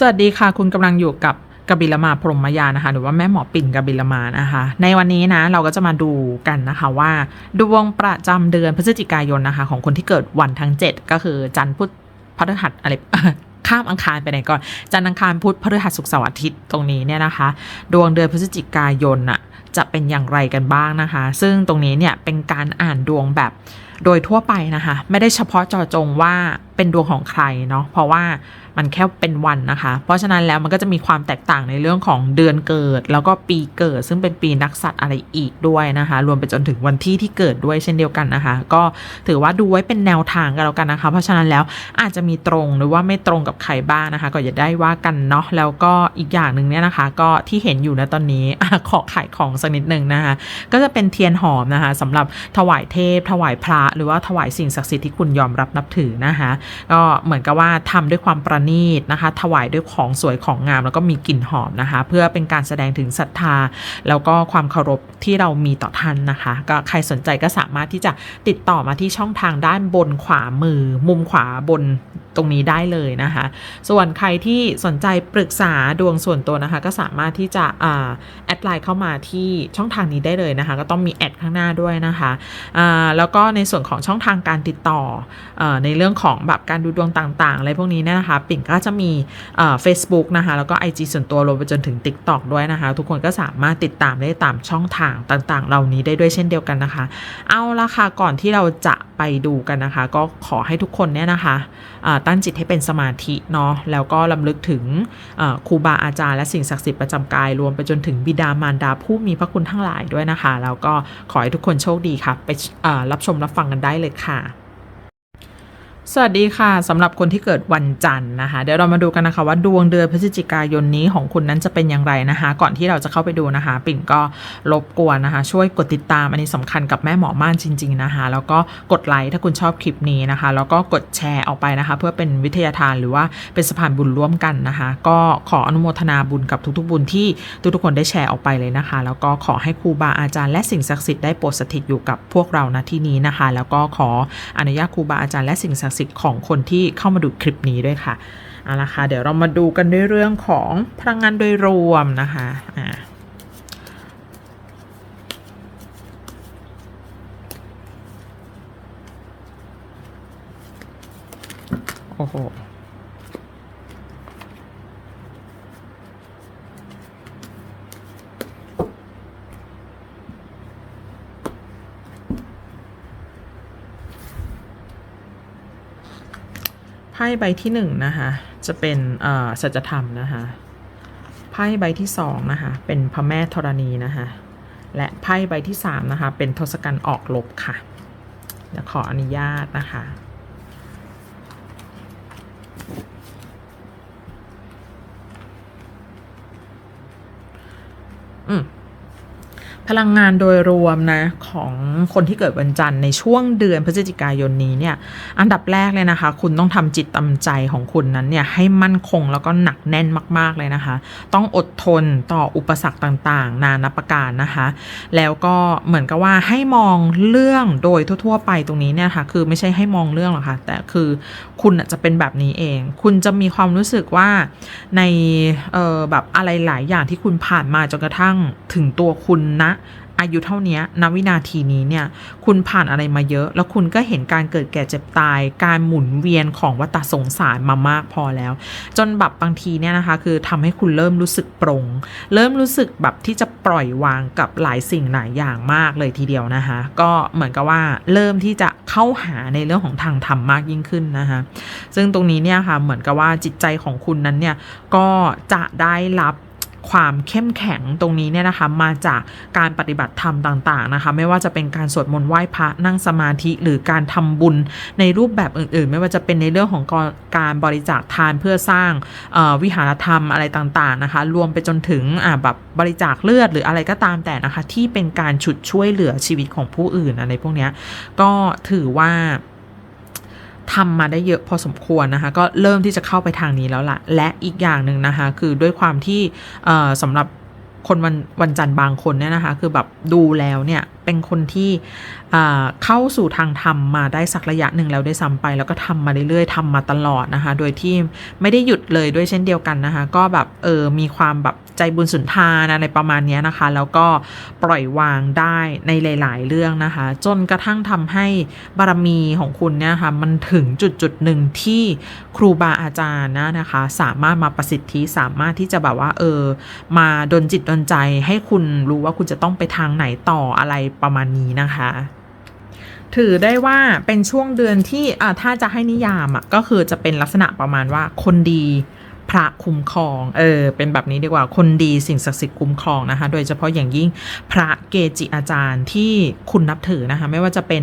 สวัสดีค่ะ คุณกำลังอยู่กับกบิลมาพรหมยานะคะ หรือว่าแม่หมอปิ่นกบิลมานะคะ ในวันนี้นะเราก็จะมาดูกันนะคะว่า ดวงประจำเดือนพฤศจิกายนนะคะ ของคนที่เกิดวันทั้ง 7 ก็คือจันทร์พุธพฤหัสอะไรข้ามอังคารไปไหนก่อน จันทร์อังคารพุธพฤหัสศุกร์เสาร์อาทิตย์ตรงนี้เนี่ยนะคะ ดวงเดือนพฤศจิกายนน่ะจะเป็นอย่างไรกันบ้างนะคะ ซึ่งตรงนี้เนี่ยเป็นการอ่านดวงแบบโดยทั่วไปนะคะ ไม่ได้เฉพาะเจาะจงว่าเป็นดวงของใครเนาะเพราะว่ามันแค่เป็นวันนะคะ เพราะฉะนั้นแล้วมันก็จะมีความแตกต่างในเรื่องของเดือนเกิด แล้วก็ปีเกิด ซึ่งเป็นปีนักสัตว์อะไรอีกด้วยนะคะ รวมไปจนถึงวันที่ที่เกิดด้วยเช่นเดียวกันนะคะ ก็ถือว่าดูไว้เป็นแนวทางกันแล้วกันนะคะ เพราะฉะนั้นแล้วอาจจะมีตรงหรือว่าไม่ตรงกับใครบ้างนะคะ ก็อย่าได้ว่ากันเนาะแล้วก็อีกอย่างหนึ่งเนี่ยนะคะ ก็ที่เห็นอยู่นะตอนนี้ขอขายของสักนิดหนึ่งนะคะ ก็จะเป็นเทียนหอมนะคะสำหรับถวายเทพ ถวายพระ หรือว่าถวายสิ่งศักดิ์สิทธิ์ที่คุณยอมรับนับถือนะคะก็เหมือนกับว่าทำด้วยความประณีตนะคะ ถวายด้วยของสวยของงาม แล้วก็มีกลิ่นหอมนะคะ เพื่อเป็นการแสดงถึงศรัทธา แล้วก็ความเคารพที่เรามีต่อท่านนะคะ ก็ใครสนใจก็สามารถที่จะติดต่อมาที่ช่องทางด้านบนขวามือ มุมขวาบนตรงนี้ได้เลยนะคะ ส่วนใครที่สนใจปรึกษาดวงส่วนตัวนะคะ ก็สามารถที่จะอ่าแอดไลน์เข้ามาที่ช่องทางนี้ได้เลยนะคะ ก็ต้องมีแอดข้างหน้าด้วยนะคะอ่าแล้วก็ในส่วนของช่องทางการติดต่อออในเรื่องของแบบการดูดวงต่างๆ อะไรพวกนี้เนี่ยนะคะปิ่นก็จะมีเฟซบุ๊กนะคะ แล้วก็ IG ส่วนตัวรวมไปจนถึง TikTok ด้วยนะคะ ทุกคนก็สามารถติดตามได้ตามช่องทางต่างๆ เหล่านี้ได้ด้วยเช่นเดียวกันนะคะ เอาละค่ะ ก่อนที่เราจะไปดูกันนะคะ ก็ขอให้ทุกคนเนี่ยนะคะตั้งจิตให้เป็นสมาธิเนาะแล้วก็ลำลึกถึงครูบาอาจารย์และสิ่งศักดิ์สิทธิ์ประจำกาย รวมไปจนถึงบิดามารดาผู้มีพระคุณทั้งหลายด้วยนะคะ แล้วก็ขอให้ทุกคนโชคดีค่ะ ไปรับชมรับฟังกันได้เลยค่ะ สวัสดีค่ะสำหรับคนที่เกิดวันจันทร์นะคะ เดี๋ยวเรามาดูกันนะคะว่าดวงเดือนพฤศจิกายนนี้ของคุณนั้นจะเป็นอย่างไรนะคะ ก่อนที่เราจะเข้าไปดูนะคะ ปิ่นก็รบกวนนะคะ ช่วยกดติดตามอันนี้สำคัญกับแม่หมอม่านจริง ๆนะคะ แล้วก็กดไลค์ถ้าคุณชอบคลิปนี้นะคะ แล้วก็กดแชร์ออกไปนะคะ เพื่อเป็นวิทยาทานหรือว่าเป็นสะพานบุญร่วมกันนะคะ ก็ขออนุโมทนาบุญกับทุกๆ บุญที่ทุกๆคนได้แชร์ออกไปเลยนะคะ แล้วก็ขอให้ครูบาอาจารย์และสิ่งศักดิ์สิทธิ์ได้โปรดสถิตอยู่กับพวกเราณที่นี้นะคะ แล้วก็ขออนุญาตครูบาอาจารย์และสิ่งศักดิ์สิทธิ์ของคนที่เข้ามาดูคลิปนี้ด้วยค่ะเอาละค่ะเดี๋ยวเรามาดูกันด้วยเรื่องของพลังงานโดยรวมนะคะอ่าโอ้โห ไพ่ใบที่หนึ่งนะคะจะเป็นอ่อสัจธรรมนะคะไพ่ใบที่สองนะคะเป็นพระแม่ธรณีนะคะและไพ่ใบที่สามนะคะเป็นทศกัณฐ์ออกลบค่ะเดี๋ยวขออนุญาตนะคะ พลังงานโดยรวมนะของคนที่เกิดวันจันทร์ในช่วงเดือนพฤศจิกายนนี้เนี่ยอันดับแรกเลยนะคะ คุณต้องทำจิตตำใจของคุณนั้นเนี่ยให้มั่นคงแล้วก็หนักแน่นมาก ๆเลยนะคะ ต้องอดทนต่ออุปสรรคต่างๆ นานาประการนะคะ แล้วก็เหมือนกับว่าให้มองเรื่องโดยทั่ว ๆ ไปตรงนี้เนี่ยค่ะคือไม่ใช่ให้มองเรื่องหรอกค่ะแต่คือคุณจะเป็นแบบนี้เอง คุณจะมีความรู้สึกว่าในแบบอะไรหลายอย่างที่คุณผ่านมาจนกระทั่งถึงตัวคุณนะ อายุเท่านี้ณวินาทีนี้เนี่ย คุณผ่านอะไรมาเยอะ แล้วคุณก็เห็นการเกิดแก่เจ็บตาย การหมุนเวียนของวัฏสงสารมามากพอแล้ว จนแบบบางทีเนี่ยนะคะ คือทำให้คุณเริ่มรู้สึกปรง เริ่มรู้สึกแบบที่จะปล่อยวางกับหลายสิ่งหลายอย่างมากเลยทีเดียวนะคะ ก็เหมือนกับว่าเริ่มที่จะเข้าหาในเรื่องของทางธรรมมากยิ่งขึ้นนะคะซึ่งตรงนี้เนี่ยค่ะเหมือนกับว่าจิตใจของคุณนั้นเนี่ยก็จะได้รับ ความเข้มแข็งตรงนี้เนี่ยนะคะมาจากการปฏิบัติธรรมต่างๆนะคะ ไม่ว่าจะเป็นการสวดมนต์ไหว้พระนั่งสมาธิหรือการทำบุญในรูปแบบอื่นๆ ไม่ว่าจะเป็นในเรื่องของการบริจาคทานเพื่อสร้างวิหารธรรมอะไรต่างๆนะคะ รวมไปจนถึงแบบบริจาคเลือดหรืออะไรก็ตามแต่นะคะ ที่เป็นการฉุดช่วยเหลือชีวิตของผู้อื่นอะไรพวกนี้ก็ถือว่า ทำมาได้เยอะพอสมควรนะคะ ก็เริ่มที่จะเข้าไปทางนี้แล้วล่ะและอีกอย่างหนึ่งนะคะ คือด้วยความที่สำหรับคนวันวันจันทร์บางคนเนี่ยนะคะ คือแบบดูแล้วเนี่ย เป็นคนที่อ่าเข้าสู่ทางธรรมมาได้สักระยะหนึ่งแล้วได้วยซ้ำไป แล้วก็ทำมาเรื่อยๆทำมาตลอดนะคะ โดยที่ไม่ได้หยุดเลยด้วยเช่นเดียวกันนะคะ ก็แบบเออมีความแบบใจบุญสุนทานอะไรประมาณนี้นะคะ แล้วก็ปล่อยวางได้ในหลาย ๆ เรื่องนะคะ จนกระทั่งทำให้บารมีของคุณเนี่ยค่ะมันถึงจุดจุดหนึ่งที่ครูบาอาจารย์นะนะคะ สามารถมาประสิทธิสามารถที่จะแบบว่าเออมาดนจิตดนใจให้คุณรู้ว่าคุณจะต้องไปทางไหนต่ออะไรประมาณนี้นะคะ ถือได้ว่าเป็นช่วงเดือนที่อ่าถ้าจะให้นิยามอะก็คือจะเป็นลักษณะประมาณว่าคนดี พระคุ้มครอง เออ เป็นแบบนี้ดีกว่า คนดีสิ่งศักดิ์สิทธิ์คุ้มครองนะคะ โดยเฉพาะอย่างยิ่งพระเกจิอาจารย์ที่คุณนับถือนะคะ ไม่ว่าจะเป็น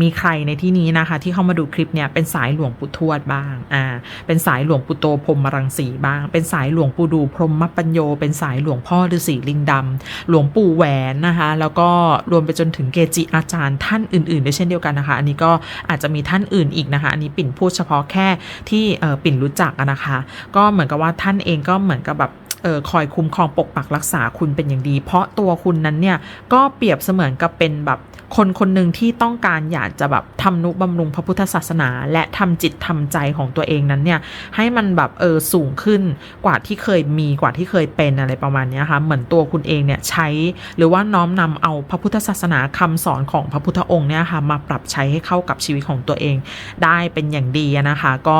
มีใครในที่นี้นะคะ ที่เข้ามาดูคลิปเนี่ย เป็นสายหลวงปู่ทวดบ้าง อ่า เป็นสายหลวงปู่โตพรหมรังสีบ้าง เป็นสายหลวงปู่ดูพรหมปัญโย เป็นสายหลวงพ่อฤาษีลิงดำหลวงปู่แหวนนะคะ แล้วก็รวมไปจนถึงเกจิอาจารย์ท่านอื่นๆด้วยเช่นเดียวกันนะคะ อันนี้ก็อาจจะมีท่านอื่นอีกนะคะ อันนี้ปิ่นพูดเฉพาะแค่ที่ปิ่นรู้จักนะคะก็เหมือนกับว่าท่านเองก็เหมือนกับแบบ ออคอยคุ้มครองปกปักรักษาคุณเป็นอย่างดี เพราะตัวคุณนั้นเนี่ยก็เปรียบเสมือนกับเป็นแบบคนคนหนึ่งที่ต้องการอยากจะแบบทำนุบำรุงพระพุทธศาสนา และทำจิตทำใจของตัวเองนั้นเนี่ยให้มันแบบเออสูงขึ้นกว่าที่เคยมีกว่าที่เคยเป็นอะไรประมาณนี้ค่ะเหมือนตัวคุณเองเนี่ยใช้หรือว่าน้อมนำเอาพระพุทธศาสนาคำสอนของพระพุทธองค์เนี่ยค่ะมาปรับใช้ให้เข้ากับชีวิตของตัวเองได้เป็นอย่างดีนะคะ ก็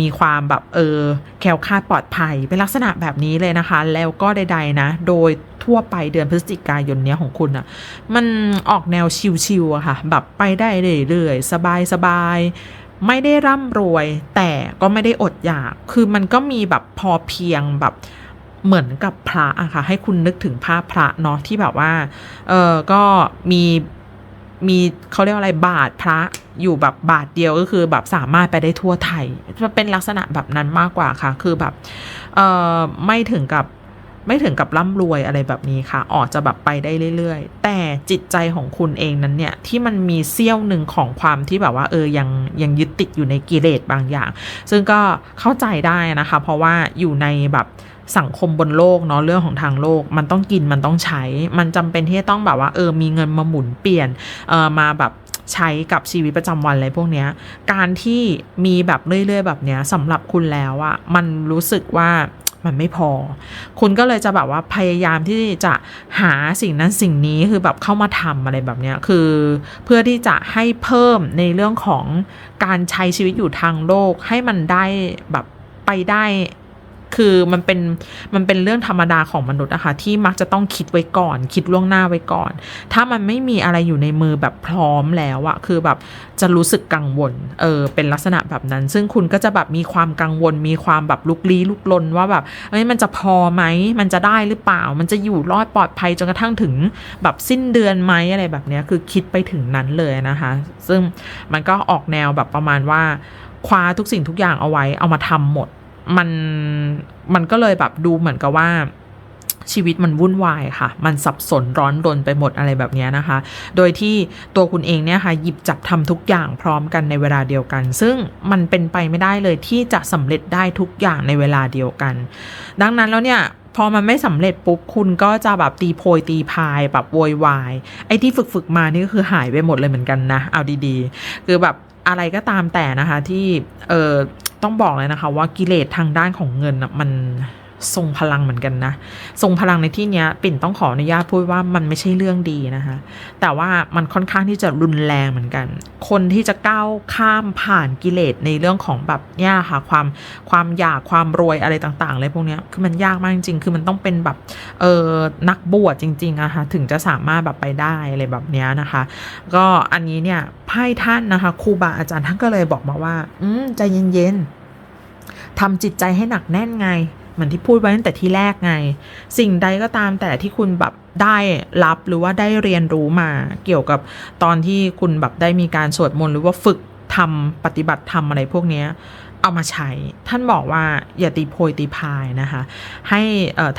มีความแบบเออแคล้วคลาดปลอดภัยเป็นลักษณะแบบนี้เลยนะคะแล้วก็ใดๆนะ โดยทั่วไปเดือนพฤศจิกายนเนี้ยของคุณอะมันออกแนวชิวๆอะค่ะ แบบไปได้เรื่อยๆ สบายๆ ไม่ได้ร่ำรวย แต่ก็ไม่ได้อดอยาก คือมันก็มีแบบพอเพียงแบบเหมือนกับพระอะค่ะ ให้คุณนึกถึงภาพพระเนาะที่แบบว่า เออก็มี มีเขาเรียกว่าอะไรบาทพระอยู่แบบบาทเดียวก็คือแบบสามารถไปได้ทั่วไทยมันเป็นลักษณะแบบนั้นมากกว่าค่ะ คือแบบเออไม่ถึงกับไม่ถึงกับร่ำรวยอะไรแบบนี้ค่ะออกจะแบบไปได้เรื่อยๆ แต่จิตใจของคุณเองนั้นเนี่ย ที่มันมีเสี้ยวหนึ่งของความที่แบบว่าเออยังยังยึดติดอยู่ในกิเลสบางอย่าง ซึ่งก็เข้าใจได้นะคะ เพราะว่าอยู่ในแบบ สังคมบนโลกเนาะเรื่องของทางโลก มันต้องกินมันต้องใช้ มันจำเป็นที่จะต้องแบบว่าเออมีเงินมาหมุนเปลี่ยนเออมาแบบใช้กับชีวิตประจำวันอะไรพวกเนี้ย การที่มีแบบเรื่อยๆแบบเนี้ยสำหรับคุณแล้วอะมันรู้สึกว่ามันไม่พอ คุณก็เลยจะแบบว่าพยายามที่จะหาสิ่งนั้นสิ่งนี้คือแบบเข้ามาทำอะไรแบบเนี้ยคือเพื่อที่จะให้เพิ่มในเรื่องของการใช้ชีวิตอยู่ทางโลกให้มันได้แบบไปได้ คือมันเป็นมันเป็นเรื่องธรรมดาของมนุษย์นะคะที่มักจะต้องคิดไว้ก่อน คิดล่วงหน้าไว้ก่อน ถ้ามันไม่มีอะไรอยู่ในมือแบบพร้อมแล้วอะคือแบบจะรู้สึกกังวลเออเป็นลักษณะแบบนั้น ซึ่งคุณก็จะแบบมีความกังวล มีความแบบลุกลี้ลุกลนว่าแบบเอ้ยมันจะพอไหมมันจะได้หรือเปล่า มันจะอยู่รอดปลอดภัยจนกระทั่งถึงแบบสิ้นเดือนไหมอะไรแบบเนี้ยคือคิดไปถึงนั้นเลยนะคะ ซึ่งมันก็ออกแนวแบบประมาณว่าคว้าทุกสิ่งทุกอย่างเอาไว้เอามาทำหมด มันมันก็เลยแบบดูเหมือนกับว่าชีวิตมันวุ่นวายค่ะ มันสับสนร้อนรนไปหมดอะไรแบบนี้นะคะ โดยที่ตัวคุณเองเนี่ยค่ะหยิบจับทำทุกอย่างพร้อมกันในเวลาเดียวกัน ซึ่งมันเป็นไปไม่ได้เลยที่จะสำเร็จได้ทุกอย่างในเวลาเดียวกัน ดังนั้นแล้วเนี่ยพอมันไม่สำเร็จปุ๊บคุณก็จะแบบตีโพยตีพายแบบโวยวาย ไอ้ที่ฝึกฝึกมานี่ก็คือหายไปหมดเลยเหมือนกันนะ เอาดีๆ คือแบบอะไรก็ตามแต่นะคะที่เออ ต้องบอกเลยนะคะว่ากิเลสทางด้านของเงินน่ะมัน ทรงพลังเหมือนกันนะ ทรงพลังในที่นี้ปิ่นต้องขออนุญาตพูดว่ามันไม่ใช่เรื่องดีนะคะ แต่ว่ามันค่อนข้างที่จะรุนแรงเหมือนกัน คนที่จะก้าวข้ามผ่านกิเลสในเรื่องของแบบเนี่ยค่ะความความอยากความรวยอะไรต่างๆเลยพวกนี้คือมันยากมากจริงๆ คือมันต้องเป็นแบบเออนักบวชจริงๆอะค่ะถึงจะสามารถแบบไปได้อะไรแบบเนี้ยนะคะ ก็อันนี้เนี่ยไพ่ท่านนะคะครูบาอาจารย์ท่านก็เลยบอกมาว่า อืมใจเย็นๆทำจิตใจให้หนักแน่นไง เหมือนที่พูดไว้ตั้งแต่ที่แรกไง สิ่งใดก็ตามแต่ที่คุณแบบได้รับหรือว่าได้เรียนรู้มาเกี่ยวกับตอนที่คุณแบบได้มีการสวดมนต์หรือว่าฝึกทำปฏิบัติธรรมอะไรพวกนี้ เอามาใช้ ท่านบอกว่าอย่าตีโพยตีพายนะคะ ให้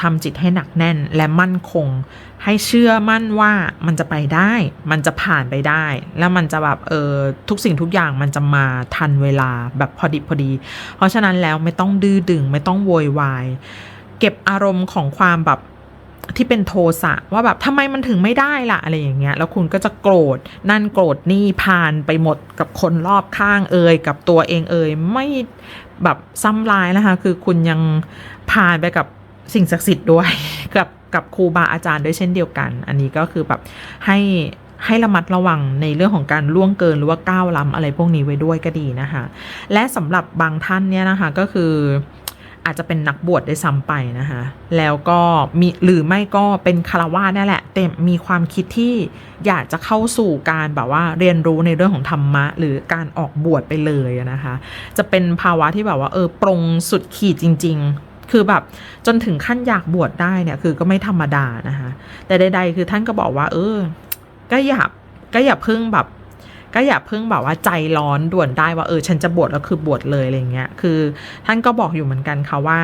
ทำจิตให้หนักแน่นและมั่นคง ให้เชื่อมั่นว่ามันจะไปได้ มันจะผ่านไปได้ แล้วมันจะแบบเออทุกสิ่งทุกอย่างมันจะมาทันเวลาแบบพอดิบพอดี เพราะฉะนั้นแล้วไม่ต้องดื้อดึงไม่ต้องโวยวาย เก็บอารมณ์ของความแบบ ที่เป็นโทสะว่าแบบทำไมมันถึงไม่ได้ล่ะอะไรอย่างเงี้ย แล้วคุณก็จะโกรธนั่นโกรธนี่ผ่านไปหมดกับคนรอบข้างเอ่ยกับตัวเองเอ่ยไม่แบบซ้ำลายนะคะ คือคุณยังผ่านไปกับสิ่งศักดิ์สิทธิ์ด้วยกับกับครูบาอาจารย์ด้วยเช่นเดียวกัน อันนี้ก็คือแบบให้ให้ระมัดระวังในเรื่องของการล่วงเกินหรือว่าก้าวล้ำอะไรพวกนี้ไว้ด้วยก็ดีนะคะ และสำหรับบางท่านเนี่ยนะคะก็คือ อาจจะเป็นนักบวชได้ซ้ำไปนะคะแล้วก็มีหรือไม่ก็เป็นคารวาสนั่นแหละแต่มีความคิดที่อยากจะเข้าสู่การแบบว่าเรียนรู้ในเรื่องของธรรมะ หรือการออกบวชไปเลยนะคะ จะเป็นภาวะที่แบบว่าเออปรงสุดขีดจริง ๆคือแบบจนถึงขั้นอยากบวชได้เนี่ยคือก็ไม่ธรรมดานะคะแต่ใด ๆ คือท่านก็บอกว่า เออ ก็อย่าก็อย่าเพิ่งแบบ ก็อย่าเพิ่งแบบว่าใจร้อนด่วนได้ว่าเออฉันจะบวชแล้วคือบวชเลยอะไรเงี้ยคือ ท่านก็บอกอยู่เหมือนกันค่ะว่า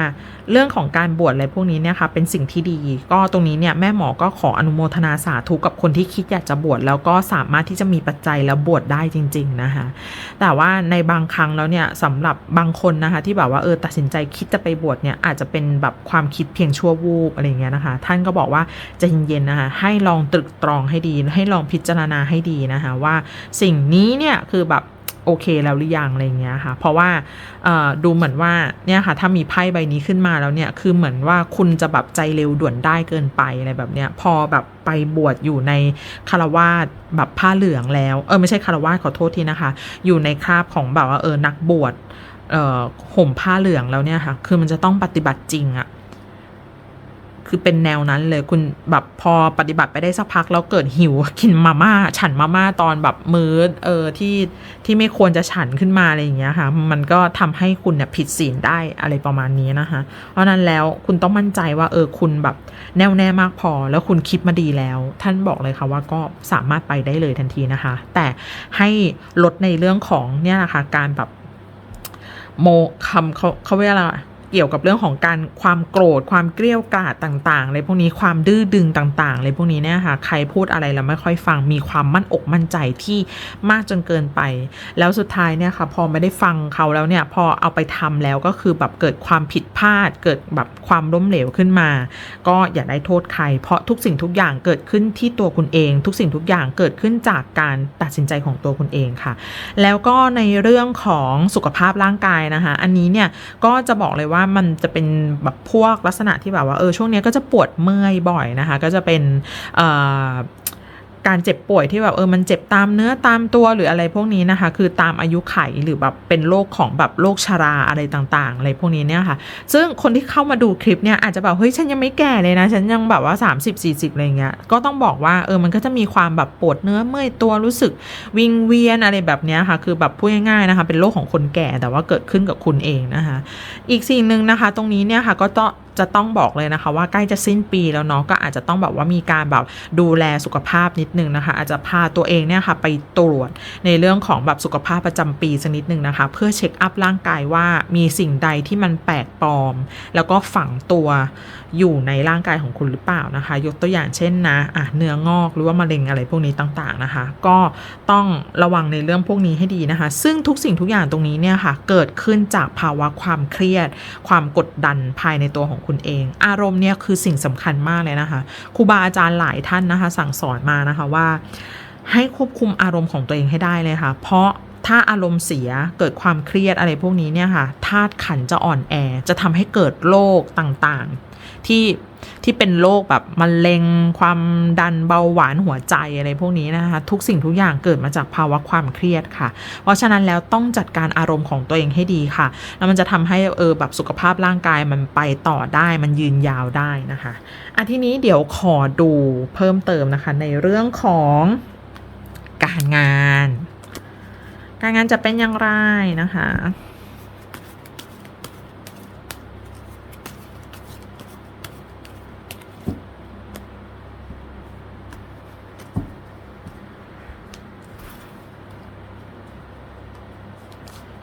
เรื่องของการบวชอะไรพวกนี้เนี่ยค่ะเป็นสิ่งที่ดี ก็ตรงนี้เนี่ยแม่หมอก็ขออนุโมทนาสาธุกับคนที่คิดอยากจะบวชแล้วก็สามารถที่จะมีปัจจัยแล้วบวชได้จริง ๆนะคะแต่ว่าในบางครั้งแล้วเนี่ยสำหรับบางคนนะคะที่แบบว่าเออตัดสินใจคิดจะไปบวชเนี่ยอาจจะเป็นแบบความคิดเพียงชั่ววูบอะไรเงี้ยนะคะ ท่านก็บอกว่าจะเย็นๆนะคะให้ลองตรึกตรองให้ดี ให้ลองพิจารณาให้ดีนะคะว่าสิ่งนี้เนี่ยคือแบบโอเคแล้วหรือยังอะไรเงี้ยค่ะ เพราะว่าดูเหมือนว่าเนี่ยค่ะ ถ้ามีไพ่ใบนี้ขึ้นมาแล้วเนี่ย คือเหมือนว่าคุณจะแบบใจเร็วด่วนได้เกินไปอะไรแบบเนี้ย พอแบบไปบวชอยู่ในคารวาสแบบผ้าเหลืองแล้ว เออไม่ใช่คารวาสขอโทษทีนะคะ อยู่ในคราบของแบบว่าเออนักบวชห่มผ้าเหลืองแล้วเนี่ยค่ะ คือมันจะต้องปฏิบัติจริงอะ คือเป็นแนวนั้นเลยคุณแบบพอปฏิบัติไปได้สักพักแล้วเกิดหิวกินมาม่าฉันมาม่าตอนแบบมื้อเออที่ที่ไม่ควรจะฉันขึ้นมาอะไรอย่างเงี้ยค่ะ มันก็ทำให้คุณเนี่ยผิดศีลได้อะไรประมาณนี้นะคะ เพราะนั้นแล้วคุณต้องมั่นใจว่าเออคุณแบบแน่วแน่มากพอแล้วคุณคิดมาดีแล้ว ท่านบอกเลยค่ะว่าก็สามารถไปได้เลยทันทีนะคะ แต่ให้ลดในเรื่องของเนี่ยนะคะการแบบโมคำเขาเขาเรียกอะไร เกี่ยวกับเรื่องของการความโกรธ ความเกลี้ยวกล่อดต่างๆอะไรพวกนี้ความดื้อดึงต่างๆอะไรพวกนี้เนี่ยค่ะใครพูดอะไรแล้วไม่ค่อยฟังมีความมั่นอกมั่นใจที่มากจนเกินไป แล้วสุดท้ายเนี่ยค่ะพอไม่ได้ฟังเขาแล้วเนี่ยพอเอาไปทำแล้วก็คือแบบเกิดความผิดพลาด เกิดแบบความล้มเหลวขึ้นมา ก็อย่าได้โทษใคร เพราะทุกสิ่งทุกอย่างเกิดขึ้นที่ตัวคุณเอง ทุกสิ่งทุกอย่างเกิดขึ้นจากการตัดสินใจของตัวคุณเองค่ะ แล้วก็ในเรื่องของสุขภาพร่างกายนะคะ อันนี้เนี่ยก็จะบอกเลยว่ามันจะเป็นแบบพวกลักษณะที่แบบว่าเออช่วงนี้ก็จะปวดเมื่อยบ่อยนะคะ ก็จะเป็นเอ่อ การเจ็บป่วยที่แบบเออมันเจ็บตามเนื้อตามตัวหรืออะไรพวกนี้นะคะ คือตามอายุไขหรือแบบเป็นโรคของแบบโรคชราอะไรต่างๆ อะไรพวกนี้เนี่ยค่ะ ซึ่งคนที่เข้ามาดูคลิปเนี่ยอาจจะแบบเฮ้ยฉันยังไม่แก่เลยนะ ฉันยังแบบว่า 30 40อะไรเงี้ยก็ต้องบอกว่าเออมันก็จะมีความแบบปวดเนื้อเมื่อยตัวรู้สึกวิงเวียนอะไรแบบเนี้ยค่ะ คือแบบพูดง่ายๆนะคะ เป็นโรคของคนแก่แต่ว่าเกิดขึ้นกับคุณเองนะคะ อีกสิ่งหนึ่งนะคะ ตรงนี้เนี่ยค่ะก็ต้องจะต้องบอกเลยนะคะ ว่าใกล้จะสิ้นปีแล้วเนาะก็อาจจะต้องแบบว่ามีการแบบดูแลสุขภาพนิดนึงนะคะ อาจจะพาตัวเองเนี่ยค่ะไปตรวจในเรื่องของแบบสุขภาพประจำปีสักนิดนึงนะคะ เพื่อเช็คอัพร่างกายว่ามีสิ่งใดที่มันแปลกปลอม แล้วก็ฝังตัว อยู่ในร่างกายของคุณหรือเปล่านะคะ ยกตัวอย่างเช่นนะอะเนื้องอกหรือว่ามะเร็งอะไรพวกนี้ต่างๆนะคะ ก็ต้องระวังในเรื่องพวกนี้ให้ดีนะคะ ซึ่งทุกสิ่งทุกอย่างตรงนี้เนี่ยค่ะ เกิดขึ้นจากภาวะความเครียด ความกดดันภายในตัวของคุณเอง อารมณ์เนี่ยคือสิ่งสำคัญมากเลยนะคะครูบาอาจารย์หลายท่านนะคะ สั่งสอนมานะคะว่าให้ควบคุมอารมณ์ของตัวเองให้ได้เลยค่ะ เพราะ ถ้าอารมณ์เสียเกิดความเครียดอะไรพวกนี้เนี่ยค่ะธาตุขันจะอ่อนแอจะทำให้เกิดโรคต่างๆ ที่ที่เป็นโรคแบบมะเร็งความดันเบาหวานหัวใจอะไรพวกนี้นะคะ ทุกสิ่งทุกอย่างเกิดมาจากภาวะความเครียดค่ะ เพราะฉะนั้นแล้วต้องจัดการอารมณ์ของตัวเองให้ดีค่ะ แล้วมันจะทำให้เออแบบสุขภาพร่างกายมันไปต่อได้มันยืนยาวได้นะคะอันที่นี้เดี๋ยวขอดูเพิ่มเติมนะคะในเรื่องของการงาน การงานจะเป็นอย่างไรนะคะ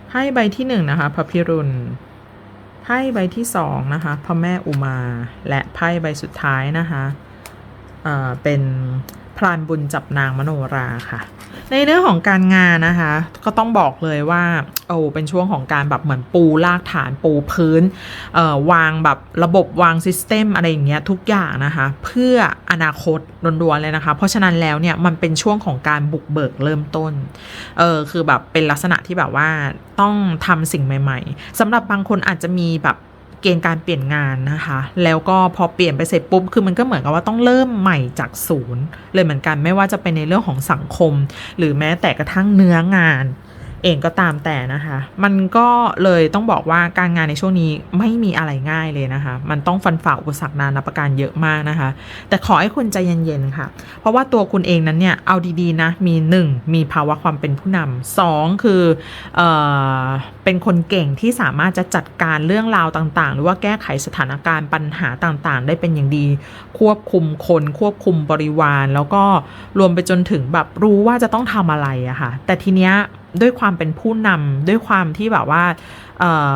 ไพ่ใบที่หนึ่งนะคะพระพิรุณไพ่ใบที่สองนะคะพระแม่อุมา และไพ่ใบสุดท้ายนะคะ เอ่อ เป็นพรานบุญจับนางมโนราค่ะ ในเรื่องของการงานนะคะ ก็ต้องบอกเลยว่าโอ้เป็นช่วงของการแบบเหมือนปูรากฐานปูพื้นวางแบบระบบวางซิสเต็มอะไรอย่างเงี้ยทุกอย่างนะคะ เพื่ออนาคตล้วนๆเลยนะคะ เพราะฉะนั้นแล้วเนี่ยมันเป็นช่วงของการบุกเบิกเริ่มต้นเออคือแบบเป็นลักษณะที่แบบว่าต้องทำสิ่งใหม่ ๆสำหรับบางคนอาจจะมีแบบ เกณฑ์การเปลี่ยนงานนะคะ แล้วก็พอเปลี่ยนไปเสร็จปุ๊บ คือมันก็เหมือนกับว่าต้องเริ่มใหม่จากศูนย์ เลยเหมือนกันไม่ว่าจะเป็นในเรื่องของสังคม หรือแม้แต่กระทั่งเนื้องาน เองก็ตามแต่นะคะ มันก็เลยต้องบอกว่าการงานในช่วงนี้ไม่มีอะไรง่ายเลยนะคะ มันต้องฟันฝ่าอุปสรรคนานาประการเยอะมากนะคะ แต่ขอให้คุณใจเย็นๆค่ะ เพราะว่าตัวคุณเองนั้นเนี่ยเอาดีๆนะมี 1 มีภาวะความเป็นผู้นำสองคือเออเป็นคนเก่งที่สามารถจะจัดการเรื่องราวต่างๆ หรือว่าแก้ไขสถานการณ์ปัญหาต่างๆ ได้เป็นอย่างดี ควบคุมคนควบคุมบริวาร แล้วก็รวมไปจนถึงแบบรู้ว่าจะต้องทำอะไรอะค่ะแต่ทีเนี้ยด้วยความเป็นผู้นำด้วยความที่แบบว่าเออ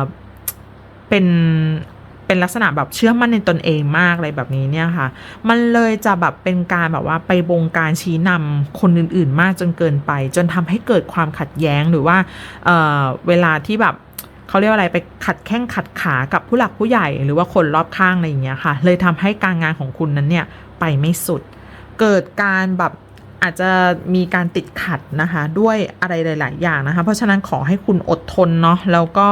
เป็นเป็นลักษณะแบบเชื่อมั่นในตนเองมากอะไรแบบนี้เนี่ยค่ะ มันเลยจะแบบเป็นการแบบว่าไปบงการชี้นำคนอื่น ๆ มากจนเกินไป จนทำให้เกิดความขัดแย้งหรือว่าเอ่อเวลาที่แบบเขาเรียกว่าอะไรไปขัดแข้งขัดขากับผู้หลักผู้ใหญ่หรือว่าคนรอบข้างอะไรอย่างเงี้ยค่ะ เลยทำให้การงานของคุณนั้นเนี่ยไปไม่สุด เกิดการแบบ อาจจะมีการติดขัดนะคะด้วยอะไรหลาย ๆ อย่างนะคะ เพราะฉะนั้นขอให้คุณอดทนเนาะแล้วก็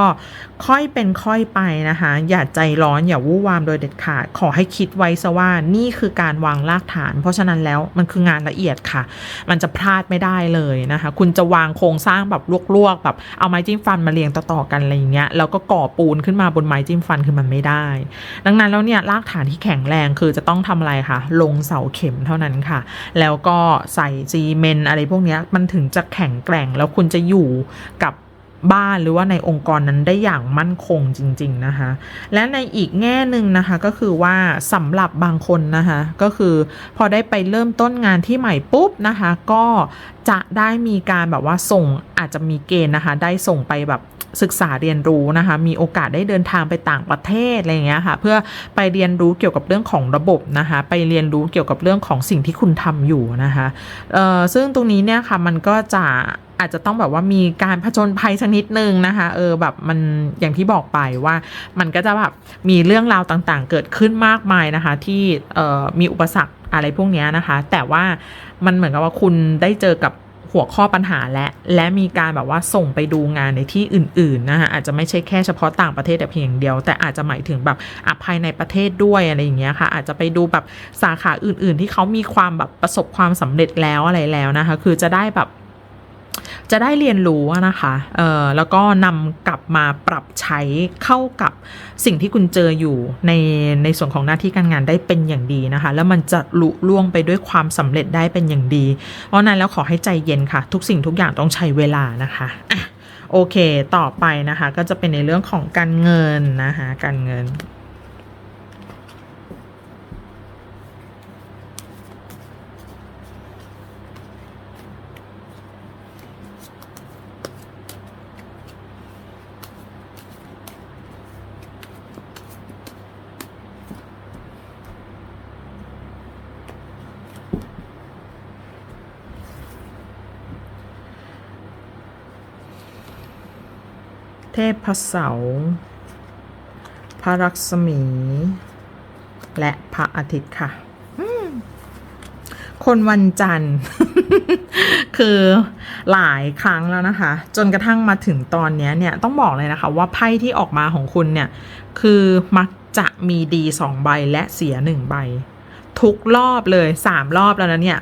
ค่อยเป็นค่อยไปนะคะ อย่าใจร้อนอย่าวู่วามโดยเด็ดขาด ขอให้คิดไว้ซะว่านี่คือการวางรากฐาน เพราะฉะนั้นแล้วมันคืองานละเอียดค่ะ มันจะพลาดไม่ได้เลยนะคะ คุณจะวางโครงสร้างแบบลวก ๆ แบบเอาไม้จิ้มฟันมาเรียงต่อ ๆ กันอะไรอย่างเงี้ยแล้วก็ก่อปูนขึ้นมาบนไม้จิ้มฟันคือมันไม่ได้ ดังนั้นแล้วเนี่ยรากฐานที่แข็งแรงคือจะต้องทำอะไรคะลงเสาเข็มเท่านั้นค่ะ แล้วก็ใส่ซีเมนอะไรพวกนี้มันถึงจะแข็งแกร่งแล้วคุณจะอยู่กับ บ้านหรือว่าในองค์กรนั้นได้อย่างมั่นคงจริง ๆ นะคะ และในอีกแง่หนึ่งนะคะก็คือว่าสำหรับบางคนนะคะก็คือพอได้ไปเริ่มต้นงานที่ใหม่ปุ๊บนะคะ ก็จะได้มีการแบบว่าส่งอาจจะมีเกณฑ์นะคะ ได้ส่งไปแบบศึกษาเรียนรู้นะคะ มีโอกาสได้เดินทางไปต่างประเทศอะไรอย่างเงี้ยค่ะ เพื่อไปเรียนรู้เกี่ยวกับเรื่องของระบบนะคะ ไปเรียนรู้เกี่ยวกับเรื่องของสิ่งที่คุณทำอยู่นะคะ เอ่อซึ่งตรงนี้เนี่ยค่ะมันก็จะ อาจจะต้องแบบว่ามีการผจญภัยสักนิดนึงนะคะ เออแบบมันอย่างที่บอกไปว่ามันก็จะแบบมีเรื่องราวต่างๆ เกิดขึ้นมากมายนะคะ ที่เอ่อมีอุปสรรคอะไรพวกนี้นะคะ แต่ว่ามันเหมือนกับว่าคุณได้เจอกับหัวข้อปัญหาและ และมีการแบบว่าส่งไปดูงานในที่อื่นๆนะคะอาจจะไม่ใช่แค่เฉพาะต่างประเทศแต่เพียงอย่างเดียว แต่อาจจะหมายถึงแบบอภายในประเทศด้วยอะไรอย่างเงี้ยค่ะ อาจจะไปดูแบบสาขาอื่น ๆ ที่เขามีความแบบประสบความสำเร็จแล้วอะไรแล้วนะคะ คือจะได้แบบ จะได้เรียนรู้นะคะเออแล้วก็นำกลับมาปรับใช้เข้ากับสิ่งที่คุณเจออยู่ในในส่วนของหน้าที่การงานได้เป็นอย่างดีนะคะ แล้วมันจะลุล่วงไปด้วยความสำเร็จได้เป็นอย่างดี เพราะฉะนั้นแล้วขอให้ใจเย็นค่ะ ทุกสิ่งทุกอย่างต้องใช้เวลานะคะอะโอเค ต่อไปนะคะ ก็จะเป็นในเรื่องของการเงินนะคะ การเงิน พพระเสาร์พระลักษมี และพระอาทิตย์ค่ะ คนวันจันทร์ คือหลายครั้งแล้วนะคะ จนกระทั่งมาถึงตอนนี้เนี่ยต้องบอกเลยนะคะ ว่าไพ่ที่ออกมาของคุณเนี่ย คือมักจะมีดีสองใบและเสียหนึ่งใบ ทุกรอบเลยสามรอบแล้วนะเนี่ย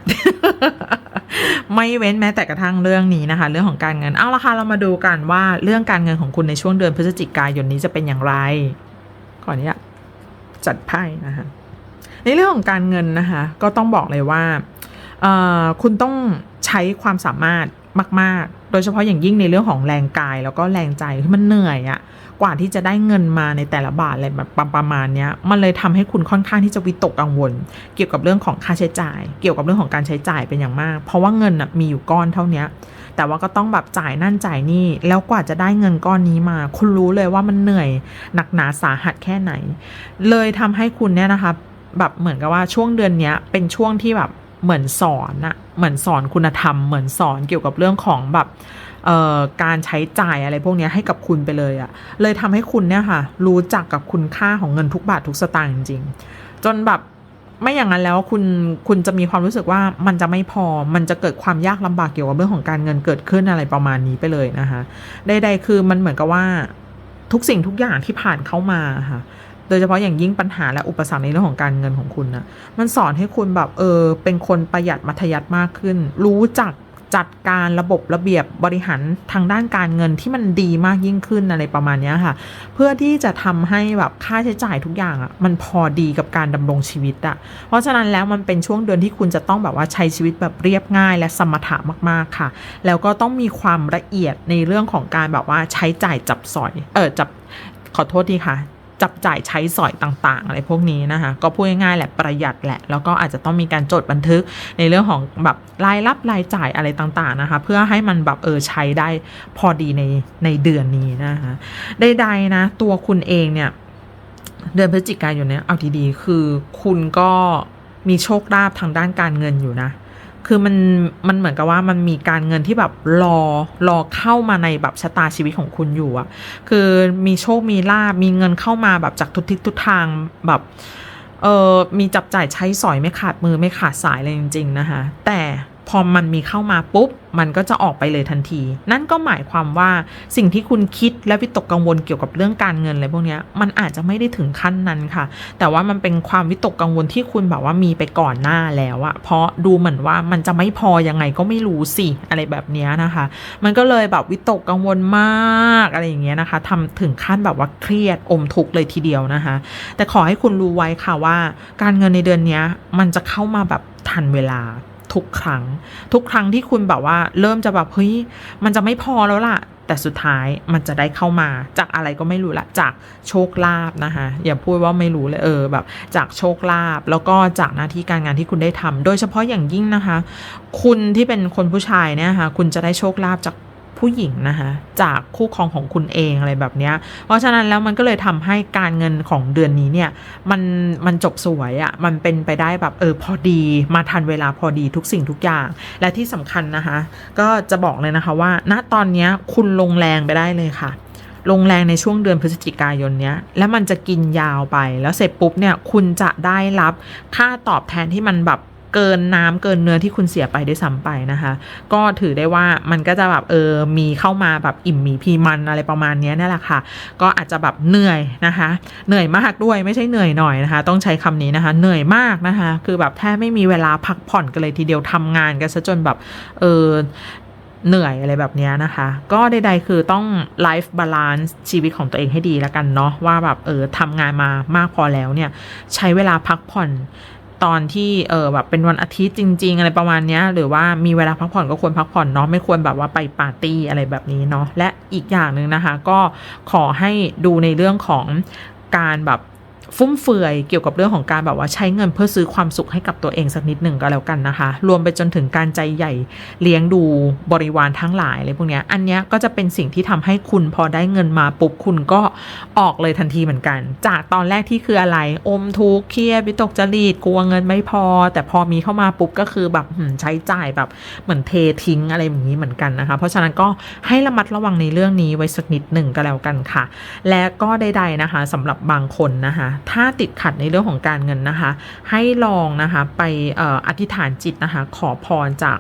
ไม่เว้นแม้แต่กระทั่งเรื่องนี้นะคะ เรื่องของการเงินเอาละค่ะเรามาดูกันว่าเรื่องการเงินของคุณในช่วงเดือนพฤศจิกายนนี้จะเป็นอย่างไรขออนุญาตจัดไพ่นะคะในเรื่องของการเงินนะคะ ก็ต้องบอกเลยว่าคุณต้องใช้ความสามารถมาก ๆ โดยเฉพาะอย่างยิ่งในเรื่องของแรงกายแล้วก็แรงใจที่มันเหนื่อยอะ กว่าที่จะได้เงินมาในแต่ละบาทอะไรแบบประมาณนี้มันเลยทำให้คุณค่อนข้างที่จะวิตกกังวล เกี่ยวกับเรื่องของค่าใช้จ่าย เกี่ยวกับเรื่องของการใช้จ่ายเป็นอย่างมาก เพราะว่าเงินน่ะมีอยู่ก้อนเท่านี้แต่ว่าก็ต้องแบบจ่ายนั่นจ่ายนี่แล้วกว่าจะได้เงินก้อนนี้มา คุณรู้เลยว่ามันเหนื่อยหนักหนาสาหัสแค่ไหน เลยทำให้คุณเนี่ยนะคะแบบเหมือนกับว่าช่วงเดือนนี้เป็นช่วงที่แบบเหมือนสอนอะเหมือนสอนคุณธรรม เหมือนสอนเกี่ยวกับเรื่องของแบบ การใช้จ่ายอะไรพวกนี้ให้กับคุณไปเลยอะเลยทำให้คุณเนี่ยค่ะ รู้จักกับคุณค่าของเงินทุกบาททุกสตางค์จริงๆจนแบบไม่อย่างนั้นแล้วคุณคุณจะมีความรู้สึกว่ามันจะไม่พอ มันจะเกิดความยากลำบากเกี่ยวกับเรื่องของการเงินเกิดขึ้นอะไรประมาณนี้ไปเลยนะคะใดๆคือมันเหมือนกับว่าทุกสิ่งทุกอย่างที่ผ่านเข้ามาค่ะ โดยเฉพาะอย่างยิ่งปัญหาและอุปสรรคในเรื่องของการเงินของคุณนะมันสอนให้คุณแบบเออเป็นคนประหยัดมัธยัติมากขึ้น รู้จัก จัดการระบบระเบียบบริหารทางด้านการเงินที่มันดีมากยิ่งขึ้นอะไรประมาณนี้ค่ะ เพื่อที่จะทำให้แบบค่าใช้จ่ายทุกอย่างอะ่ะมันพอดีกับการดำรงชีวิตอะ่ะเพราะฉะนั้นแล้วมันเป็นช่วงเดือนที่คุณจะต้องแบบว่าใช้ชีวิตแบบเรียบง่าย และสมถะมาก ๆค่ะ แล้วก็ต้องมีความละเอียดในเรื่องของการแบบว่าใช้จ่ายจับสอยเออจับขอโทษทีค่ะ จับจ่ายใช้สอยต่างๆ อะไรพวกนี้นะคะ ก็พูดง่ายๆแหละประหยัดแหละ แล้วก็อาจจะต้องมีการจดบันทึกในเรื่องของแบบรายรับรายจ่ายอะไรต่างๆนะคะ เพื่อให้มันแบบเออใช้ได้พอดีในในเดือนนี้นะคะใดๆนะตัวคุณเองเนี่ยเดือนพฤศจิกายนเนี้ยเอาดีๆคือคุณก็มีโชคลาภทางด้านการเงินอยู่นะ คือมันมันเหมือนกับว่ามันมีการเงินที่แบบรอรอเข้ามาในแบบชะตาชีวิตของคุณอยู่อะคือมีโชคมีลาบมีเงินเข้ามาแบบจากทุกทิศทุกทางแบบเออมีจับจ่ายใช้สอยไม่ขาดมือไม่ขาดสายเลยจริง ๆ นะคะแต่ พอมันมีเข้ามาปุ๊บ มันก็จะออกไปเลยทันที นั่นก็หมายความว่าสิ่งที่คุณคิดและวิตกกังวลเกี่ยวกับเรื่องการเงินอะไรพวกนี้มันอาจจะไม่ได้ถึงขั้นนั้นค่ะ แต่ว่ามันเป็นความวิตกกังวลที่คุณแบบว่ามีไปก่อนหน้าแล้วอะเพราะดูเหมือนว่ามันจะไม่พอยังไงก็ไม่รู้สิอะไรแบบนี้นะคะ มันก็เลยแบบวิตกกังวลมากอะไรอย่างเงี้ยนะคะทำถึงขั้นแบบว่าเครียดอมทุกข์เลยทีเดียวนะคะ แต่ขอให้คุณรู้ไว้ค่ะว่า การเงินในเดือนนี้มันจะเข้ามาแบบทันเวลา ทุกครั้ง ทุกครั้งที่คุณแบบว่า เริ่มจะแบบเฮ้ยมันจะไม่พอแล้วล่ะ แต่สุดท้ายมันจะได้เข้ามาจากอะไรก็ไม่รู้ละจากโชคลาภนะคะอย่าพูดว่าไม่รู้เลยเออแบบ จากโชคลาภแล้วก็จากหน้าที่การงานที่คุณได้ทำโดยเฉพาะอย่างยิ่งนะคะ คุณที่เป็นคนผู้ชายเนี่ยค่ะคุณจะได้โชคลาภจาก ผู้หญิงนะคะจากคู่ครองของคุณเองอะไรแบบเนี้ยเพราะฉะนั้นแล้วมันก็เลยทำให้การเงินของเดือนนี้เนี่ยมันมันจบสวยอะ่ะมันเป็นไปได้แบบเออพอดีมาทันเวลาพอดีทุกสิ่งทุกอย่าง และที่สำคัญนะคะ ก็จะบอกเลยนะคะว่า ณตอนนี้คุณลงแรงไปได้เลยค่ะลงแรงในช่วงเดือนพฤศจิกายนเนี้ย แล้วมันจะกินยาวไป แล้วเสร็จปุ๊บเนี่ย คุณจะได้รับค่าตอบแทนที่มันแบบ เกินน้ำเกินเนื้อที่คุณเสียไปได้ซ้ำไปนะคะ ก็ถือได้ว่ามันก็จะแบบเออมีเข้ามาแบบอิ่มมีพีมันอะไรประมาณนี้นั่นแหละค่ะ ก็อาจจะแบบเหนื่อยนะคะ เหนื่อยมากด้วยไม่ใช่เหนื่อยหน่อยนะคะ ต้องใช้คำนี้นะคะ เหนื่อยมากนะคะ คือแบบแทบไม่มีเวลาพักผ่อนกันเลยทีเดียวทำงานกันซะจนแบบเออเหนื่อยอะไรแบบนี้นะคะ ก็ใดๆคือต้อง life balance ชีวิตของตัวเองให้ดีแล้วกันเนาะว่าแบบเออทำงานมามากพอแล้วเนี่ย ใช้เวลาพักผ่อน ตอนที่เออแบบเป็นวันอาทิตย์จริง ๆ อะไรประมาณเนี้ยหรือว่ามีเวลาพักผ่อนก็ควรพักผ่อนเนาะไม่ควรแบบว่าไปปาร์ตี้อะไรแบบนี้เนาะและอีกอย่างหนึ่งนะคะ ก็ขอให้ดูในเรื่องของการแบบ ฟุ่มเฟือยเกี่ยวกับเรื่องของการแบบว่าใช้เงินเพื่อซื้อความสุขให้กับตัวเองสักนิดหนึ่งก็แล้วกันนะคะ รวมไปจนถึงการใจใหญ่เลี้ยงดูบริวารทั้งหลายอะไรพวกนี้อันนี้ก็จะเป็นสิ่งที่ทำให้คุณพอได้เงินมาปุ๊บคุณก็ออกเลยทันทีเหมือนกัน จากตอนแรกที่คืออะไร อมทุกข์เครียดวิตกจริตกลัวเงินไม่พอ แต่พอมีเข้ามาปุ๊บก็คือแบบใช้จ่ายแบบเหมือนเททิ้งอะไรอย่างนี้เหมือนกันนะคะ เพราะฉะนั้นก็ให้ระมัดระวังในเรื่องนี้ไว้สักนิดหนึ่งก็แล้วกันค่ะ และก็ใดๆนะคะสำหรับบางคนนะคะถ้าติดขัดในเรื่องของการเงินนะคะ ให้ลองนะคะไปออธิษฐานจิตนะคะขอพรจาก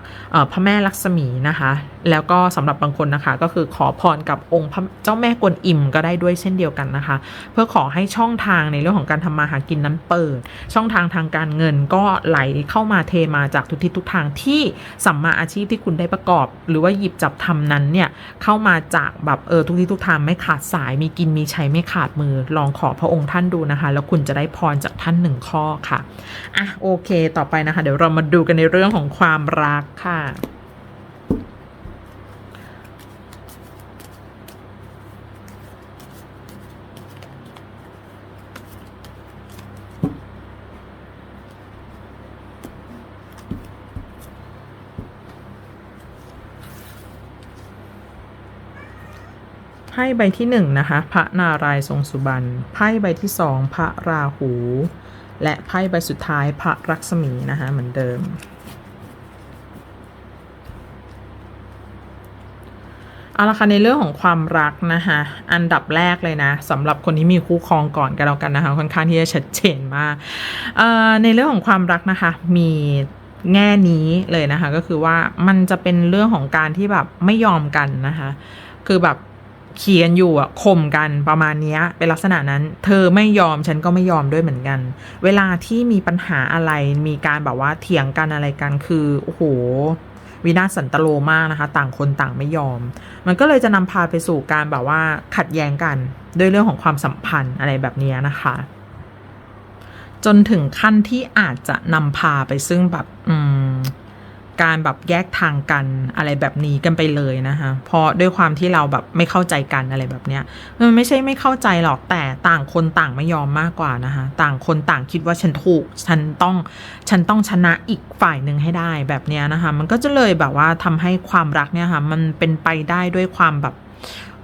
พระแม่ลักษมีนะคะ แล้วก็สำหรับบางคนนะคะก็คือขอพรกับองค์เจ้าแม่กวนอิมก็ได้ด้วยเช่นเดียวกันนะคะ เพื่อขอให้ช่องทางในเรื่องของการทำมาหากินนั้นเปิด ช่องทางทางการเงินก็ไหลเข้ามาเทมาจากทุกทิศทุกทางที่สัมมาอาชีพที่คุณได้ประกอบ หรือว่าหยิบจับทำนั้นเนี่ยเข้ามาจากแบบเออทุกทิศทุกทางไม่ขาดสายมีกินมีใช้ไม่ขาดมือลองขอพระองค์ท่านดูนะคะแล้วคุณจะได้พรจากท่านหนึ่งข้อค่ะอะโอเค ต่อไปนะคะ เดี๋ยวเรามาดูกันในเรื่องของความรักค่ะ ไพ่ใบที่1นนะคะพระนารายทรงสุบรรณไพ่ใบที่ 2 พระราหู และไพ่ใบสุดท้ายพระรักษมีนะคะเหมือนเดิม เอาละค่ะในเรื่องของความรักนะคะอันดับแรกเลยนะสำหรับคนที่มีคู่ครองก่อนกันแล้วกันนะคะค่อนข้างที่จะชัดเจนมากในเรื่องของความรักนะคะมีแง่นี้เลยนะคะก็คือว่ามันจะเป็นเรื่องของการที่แบบไม่ยอมกันนะคะคือแบบ เขียนอยู่อะข่มกันประมาณนี้เป็นลักษณะนั้น เธอไม่ยอมฉันก็ไม่ยอมด้วยเหมือนกัน เวลาที่มีปัญหาอะไรมีการแบบว่าเถียงกันอะไรกันคือโอ้โหวินาศสันตโลมากนะคะ ต่างคนต่างไม่ยอม มันก็เลยจะนำพาไปสู่การแบบว่าขัดแย้งกันด้วยเรื่องของความสัมพันธ์อะไรแบบนี้นะคะ จนถึงขั้นที่อาจจะนำพาไปซึ่งแบบอืม การแบบแยกทางกันอะไรแบบนี้กันไปเลยนะคะเพราะด้วยความที่เราแบบไม่เข้าใจกันอะไรแบบเนี้ยมันไม่ใช่ไม่เข้าใจหรอกแต่ต่างคนต่างไม่ยอมมากกว่านะคะต่างคนต่างคิดว่าฉันถูกฉันต้องฉันต้องชนะอีกฝ่ายหนึ่งให้ได้แบบเนี้ยนะคะมันก็จะเลยแบบว่าทำให้ความรักเนี่ยค่ะมันเป็นไปได้ด้วยความแบบ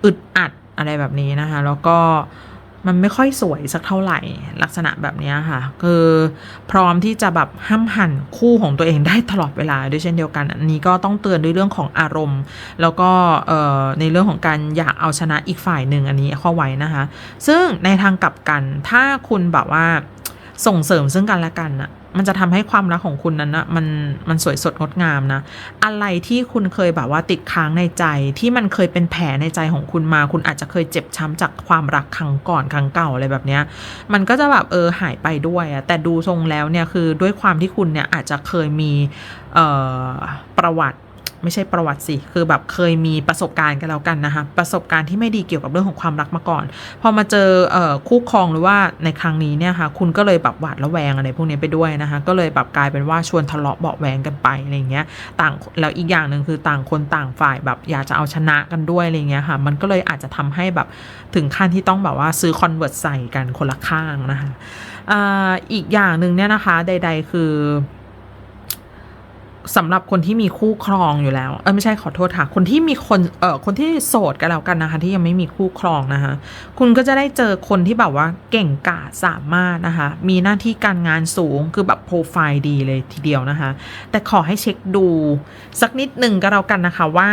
อึดอัดอะไรแบบนี้นะคะแล้วก็ มันไม่ค่อยสวยสักเท่าไหร่ลักษณะแบบนี้ค่ะ คือพร้อมที่จะแบบห้ามหันคู่ของตัวเองได้ตลอดเวลาด้วยเช่นเดียวกัน อันนี้ก็ต้องเตือนด้วยเรื่องของอารมณ์ แล้วก็ในเรื่องของการอยากเอาชนะอีกฝ่ายหนึ่งอันนี้ข้อไว้นะคะ ซึ่งในทางกลับกันถ้าคุณแบบว่าส่งเสริมซึ่งกันและกันอะ มันจะทำให้ความรักของคุณนั้นนะมันมันสวยสดงดงามนะ อะไรที่คุณเคยแบบว่าติดค้างในใจ ที่มันเคยเป็นแผลในใจของคุณมา คุณอาจจะเคยเจ็บช้ำจากความรักครั้งก่อนครั้งเก่าอะไรแบบเนี้ย มันก็จะแบบเออหายไปด้วยอะแต่ดูทรงแล้วเนี่ยคือด้วยความที่คุณเนี่ยอาจจะเคยมีเอ่อประวัติ ไม่ใช่ประวัติสิ คือแบบเคยมีประสบการณ์กันแล้วกันนะคะ ประสบการณ์ที่ไม่ดีเกี่ยวกับเรื่องของความรักมาก่อน พอมาเจอเอ่อคู่ครองหรือว่าในครั้งนี้เนี่ยค่ะ คุณก็เลยแบบหวาดระแวงอะไรพวกนี้ไปด้วยนะคะ ก็เลยแบบกลายเป็นว่าชวนทะเลาะเบาแวงกันไปอะไรเงี้ย ต่างแล้วอีกอย่างหนึ่งคือต่างคนต่างฝ่ายแบบอยากจะเอาชนะกันด้วยอะไรเงี้ยค่ะ มันก็เลยอาจจะทำให้แบบถึงขั้นที่ต้องแบบว่าซื้อคอนเวิร์ตใส่กันคนละข้างนะคะอ่าอีกอย่างหนึ่งเนี่ยนะคะ ใด ๆ คือ สำหรับคนที่มีคู่ครองอยู่แล้ว เออไม่ใช่ขอโทษค่ะ คนที่มีคน เออคนที่โสดกันแล้วกันนะคะ ที่ยังไม่มีคู่ครองนะคะ คุณก็จะได้เจอคนที่แบบว่าเก่งกาจสามารถนะคะ มีหน้าที่การงานสูง คือแบบโปรไฟล์ดีเลยทีเดียวนะคะ แต่ขอให้เช็คดู สักนิดหนึ่งก็แล้วกันนะคะว่า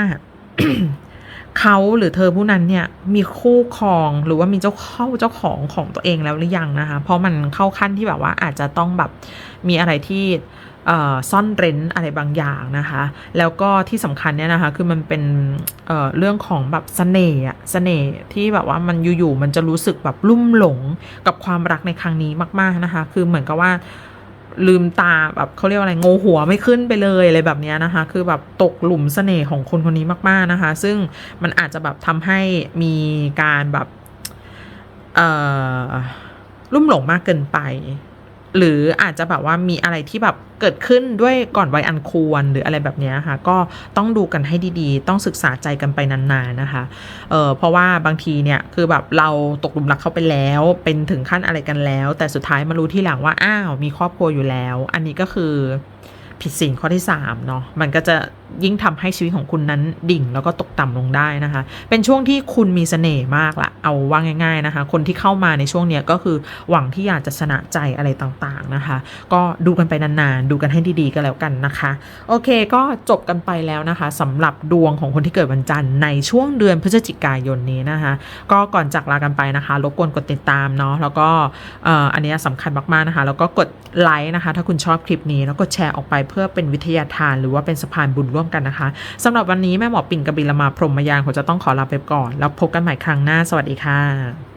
เขาหรือเธอผู้นั้นเนี่ยมีคู่ครองหรือว่ามีเจ้าเข้าเจ้าของของตัวเองแล้วหรือยังนะคะ เพราะมันเข้าขั้นที่แบบว่าอาจจะต้องแบบมีอะไรที่ ซ่อนเร้นอะไรบางอย่างนะคะ แล้วก็ที่สำคัญเนี่ยนะคะ คือมันเป็นเเรื่องของแบบเสน่ห์อะเสน่ห์ที่แบบว่ามันอยู่ๆมันจะรู้สึกแบบลุ่มหลงกับความรักในครั้งนี้มากๆนะคะ คือเหมือนกับว่าลืมตาแบบเขาเรียกว่าอะไรโงหัวไม่ขึ้นไปเลยอะไรแบบนี้นะคะ คือแบบตกหลุมเสน่ห์ของคนคนนี้มากๆนะคะ ซึ่งมันอาจจะแบบทำให้มีการแบบเอ่อลุ่มหลงมากเกินไป หรืออาจจะแบบว่ามีอะไรที่แบบเกิดขึ้นด้วยก่อนวัยอันควรหรืออะไรแบบนี้ค่ะ ก็ต้องดูกันให้ดีๆ ต้องศึกษาใจกันไปนานๆนะคะ เออเพราะว่าบางทีเนี่ยคือแบบเราตกหลุมรักเขาไปแล้ว เป็นถึงขั้นอะไรกันแล้ว แต่สุดท้ายมารู้ที่หลังว่าอ้าวมีครอบครัวอยู่แล้ว อันนี้ก็คือ ผิดศีลข้อที่3เนาะมันก็จะยิ่งทำให้ชีวิตของคุณนั้นดิ่งแล้วก็ตกต่ำลงได้นะคะ เป็นช่วงที่คุณมีเสน่ห์มากละเอาว่าง่าย ๆนะคะ คนที่เข้ามาในช่วงเนี้ยก็คือหวังที่อยากจะชนะใจอะไรต่างๆนะคะ ก็ดูกันไปนานๆ ดูกันให้ดีๆก็แล้วกันนะคะ โอเคก็จบกันไปแล้วนะคะสำหรับดวงของคนที่เกิดวันจันทร์ในช่วงเดือนพฤศจิกายนนี้นะคะ ก็ก่อนจากลากันไปนะคะรบกวนกดติดตามเนาะแล้วก็อันนี้ยสำคัญมากๆนะคะ แล้วก็กดไลค์นะคะ ถ้าคุณชอบคลิปนี้แล้วก็แชร์ออกไปเพื่อเป็นวิทยาทาน หรือว่าเป็นสะพานบุญร่วมกันนะคะสำหรับวันนี้แม่หมอปิ่นกบิลมาพรหมยานคงจะต้องขอลาไปก่อน แล้วพบกันใหม่ครั้งหน้า สวัสดีค่ะ